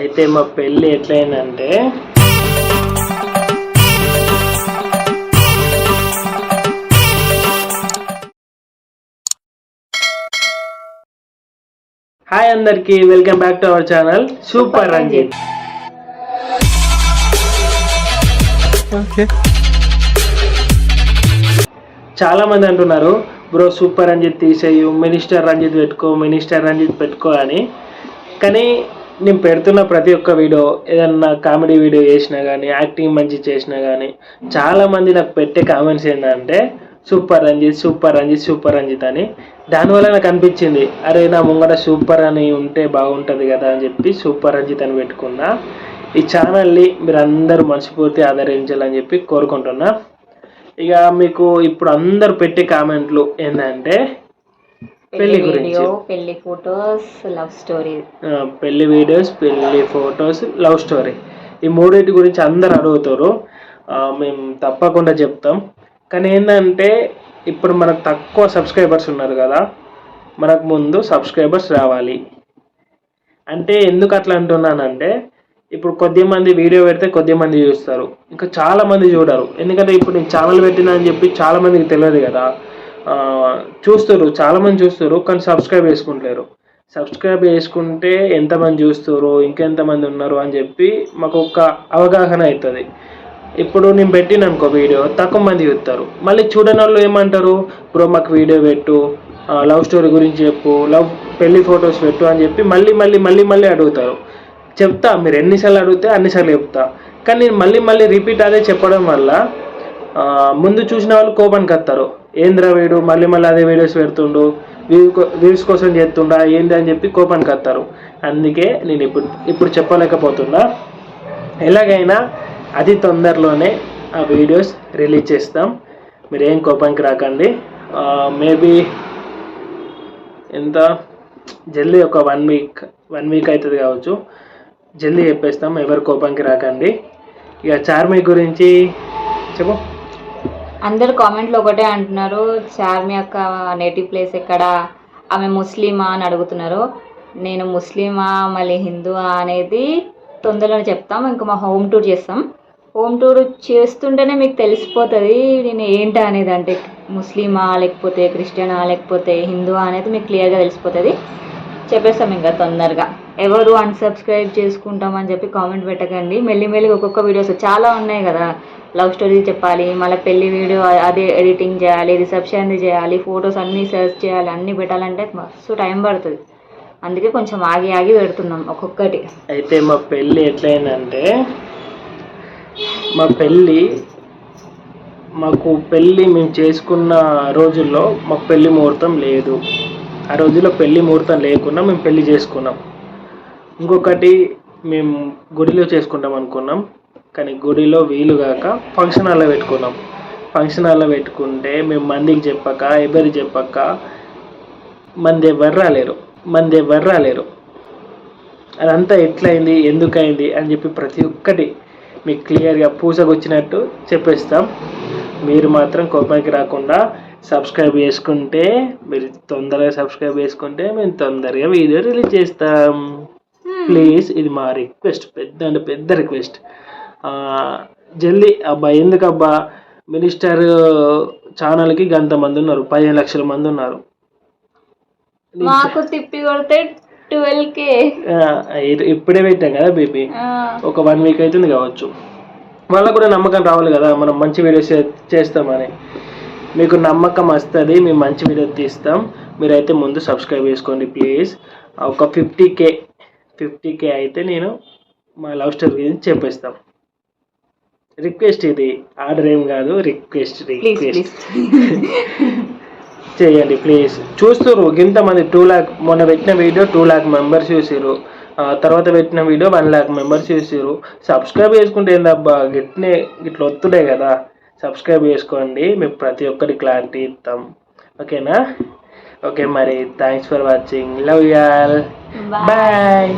అయితే మా పెళ్ళి ఎట్లయిందంటే హాయ్ అందరికి welcome back to our channel super Ranjith. చాలా మంది అంటున్నారు బ్రో సూపర్ రంజిత్ తీసేయు మినిస్టర్ రంజిత్ పెట్టుకో మినిస్టర్ రంజిత్ పెట్టుకో అని. కానీ నేను పెడుతున్న ప్రతి ఒక్క వీడియో ఏదన్నా కామెడీ వీడియో చేసినా కానీ యాక్టింగ్ మంచి చేసినా కానీ చాలా మంది నాకు పెట్టే కామెంట్స్ ఏంటంటే super Ranjith super Ranjith super Ranjith అని. దానివల్ల నాకు అనిపించింది అరే నా ముంగట సూపర్ అని ఉంటే బాగుంటుంది కదా అని చెప్పి సూపర్ రంజిత్ అని పెట్టుకున్నా. ఈ ఛానల్ని మీరు అందరూ మనస్ఫూర్తి ఆదరించాలని చెప్పి కోరుకుంటున్నా. ఇక మీకు ఇప్పుడు అందరు పెట్టే కామెంట్లు ఏంటంటే పెళ్ళి గురించి. పెళ్ళి ఫొటోస్ లవ్ స్టోరీ. పెళ్ళి వీడియోస్ పెళ్ళి ఫొటోస్ లవ్ స్టోరీ. ఈ మూడింటి గురించి అందరు అడుగుతారు. మేము తప్పకుండా చెప్తాం. కానీ ఏంటంటే ఇప్పుడు మనకు తక్కువ సబ్స్క్రైబర్స్ ఉన్నారు కదా మనకు ముందు సబ్స్క్రైబర్స్ రావాలి. అంటే ఎందుకు అట్లా అంటున్నానంటే ఇప్పుడు కొద్ది మంది వీడియో పెడితే కొద్ది మంది చూస్తారు. ఇంకా చాలా మంది చూడరు. ఎందుకంటే ఇప్పుడు నేను ఛానల్ పెట్టినా అని చెప్పి చాలా మందికి తెలియదు కదా. చూస్తారు చాలామంది చూస్తారు కానీ సబ్స్క్రైబ్ చేసుకుంటారు సబ్స్క్రైబ్ చేసుకుంటే ఎంతమంది చూస్తారు ఇంకెంతమంది ఉన్నారు అని చెప్పి మాకు ఒక అవగాహన అవుతుంది ఇప్పుడు నేను పెట్టిన అనుకో వీడియో తక్కువ మంది చూస్తారు మళ్ళీ చూడని వాళ్ళు ఏమంటారు? బ్రో మాకు వీడియో పెట్టు లవ్ స్టోరీ గురించి చెప్పు లవ్ పెళ్ళి ఫొటోస్ పెట్టు అని చెప్పి మళ్ళీ మళ్ళీ మళ్ళీ మళ్ళీ అడుగుతారు. చెప్తా మీరు ఎన్నిసార్లు అడిగితే అన్నిసార్లు చెప్తా. కానీ నేను మళ్ళీ మళ్ళీ రిపీట్ అదే చెప్పడం వల్ల ముందు చూసిన వాళ్ళు కోపానికి వస్తారు ఏంద్రా వీడు? మళ్ళీ మళ్ళీ అదే వీడియోస్ పెడుతుండు. వ్యూస్ కోసం చేస్తుండా? ఏంది అని చెప్పి కోపానికి వస్తారు. అందుకే నేను ఇప్పుడు ఇప్పుడు చెప్పలేకపోతున్నా. ఎలాగైనా అతి తొందరలోనే ఆ వీడియోస్ రిలీజ్ చేస్తాం. మీరు ఏం కోపానికి రాకండి. మేబీ ఎంత? జల్దీ ఒక వన్ వీక్ వన్ వీక్ అవుతుంది కావచ్చు. జల్దీ చెప్పేస్తాం. ఎవరు కోపానికి రాకండి. ఇక చార్మి గురించి చెప్పు. అందరు కామెంట్లో ఒకటే అంటున్నారు చార్మి యొక్క నేటివ్ ప్లేస్ ఎక్కడ? ఆమె ముస్లిమా అని అడుగుతున్నారు. నేను ముస్లిమా మళ్ళీ హిందువా అనేది తొందరలో చెప్తాం. ఇంకా మా హోమ్ టూర్ చేస్తాం. హోమ్ టూర్ చేస్తుంటేనే మీకు తెలిసిపోతుంది నేను ఏంటి అనేది అంటే ముస్లిమా లేకపోతే క్రిస్టియనా లేకపోతే హిందువా అనేది మీకు క్లియర్గా తెలిసిపోతుంది. చెప్పేస్తాం ఇంకా తొందరగా. ఎవరు అన్సబ్స్క్రైబ్ చేసుకుంటామని చెప్పి కామెంట్ పెట్టకండి. మెల్లి మెల్లి ఒక్కొక్క వీడియోస్ చాలా ఉన్నాయి కదా. లవ్ స్టోరీ చెప్పాలి మళ్ళీ పెళ్ళి వీడియో అదే ఎడిటింగ్ చేయాలి రిసెప్షన్ చేయాలి ఫొటోస్ అన్నీ సెర్చ్ చేయాలి అన్నీ పెట్టాలంటే మస్తు టైం పడుతుంది. అందుకే కొంచెం ఆగి ఆగి పెడుతున్నాం ఒక్కొక్కటి. అయితే మా పెళ్ళి ఎట్లయిందంటే మా పెళ్ళి మాకు పెళ్ళి మేము చేసుకున్న రోజుల్లో మాకు పెళ్ళి ముహూర్తం లేదు. ఆ రోజుల్లో పెళ్ళి ముహూర్తం లేకుండా మేము పెళ్ళి చేసుకున్నాం. ఇంకొకటి మేము గుడిలో చేసుకుంటాం అనుకున్నాం. కానీ గుడిలో వీలు కాక ఫంక్షన్ హాల్లో పెట్టుకున్నాం. ఫంక్షన్ హాల్లో పెట్టుకుంటే మేము మందికి చెప్పక ఎవరికి చెప్పక మంది ఎవరు రాలేరు. మంది ఎవరు రాలేరు. అదంతా ఎట్లయింది ఎందుకయింది అని చెప్పి ప్రతి ఒక్కటి మీకు క్లియర్గా పూసకొచ్చినట్టు చెప్పేస్తాం. మీరు మాత్రం కోపానికి రాకుండా సబ్స్క్రైబ్ చేసుకుంటే మీరు తొందరగా సబ్స్క్రైబ్ చేసుకుంటే మేము తొందరగా వీడియో రిలీజ్ చేస్తాం. ప్లీజ్ ఇది మా రిక్వెస్ట్. పెద్ద అంటే పెద్ద రిక్వెస్ట్. జల్దీ అబ్బా ఎందుకు అబ్బా మినిస్టర్ ఛానల్కి గంత మంది ఉన్నారు పదిహేను లక్షల మంది ఉన్నారు. మాకు తిప్పి కొడితే ట్వెల్వ్ కే ఇప్పుడే పెట్టాం కదా బేబీ ఒక వన్ వీక్ అవుతుంది కావచ్చు. వాళ్ళకు కూడా నమ్మకం రావాలి కదా మనం మంచి వీడియోస్ చేస్తామని. మీకు నమ్మకం వస్తుంది మేము మంచి వీడియో తీస్తాం. మీరైతే ముందు సబ్స్క్రైబ్ చేసుకోండి ప్లీజ్. ఒక ఫిఫ్టీ కే ఫిఫ్టీ కే అయితే నేను మా లవ్ స్టోరీ గురించి చెప్పేస్తాం. రిక్వెస్ట్ ఇది. ఆర్డర్ ఏం కాదు రిక్వెస్ట్ రిక్వెస్ట్. ప్లీజ్ చేయండి ప్లీజ్ చూస్తురు ఇంతమంది టూ ల్యాక్ మొన్న పెట్టిన వీడియో టూ ల్యాక్ మెంబర్స్ చూసిరు తర్వాత పెట్టిన వీడియో వన్ ల్యాక్ మెంబర్స్ చూసిరు సబ్స్క్రైబ్ చేసుకుంటే ఏందబ్బా గిట్నే ఇట్లా వస్తుండే కదా. సబ్స్క్రైబ్ చేసుకోండి మీకు ప్రతి ఒక్కరి క్లారిటీ ఇస్తాం. ఓకేనా? ఓకే మరి thanks for watching love y'all bye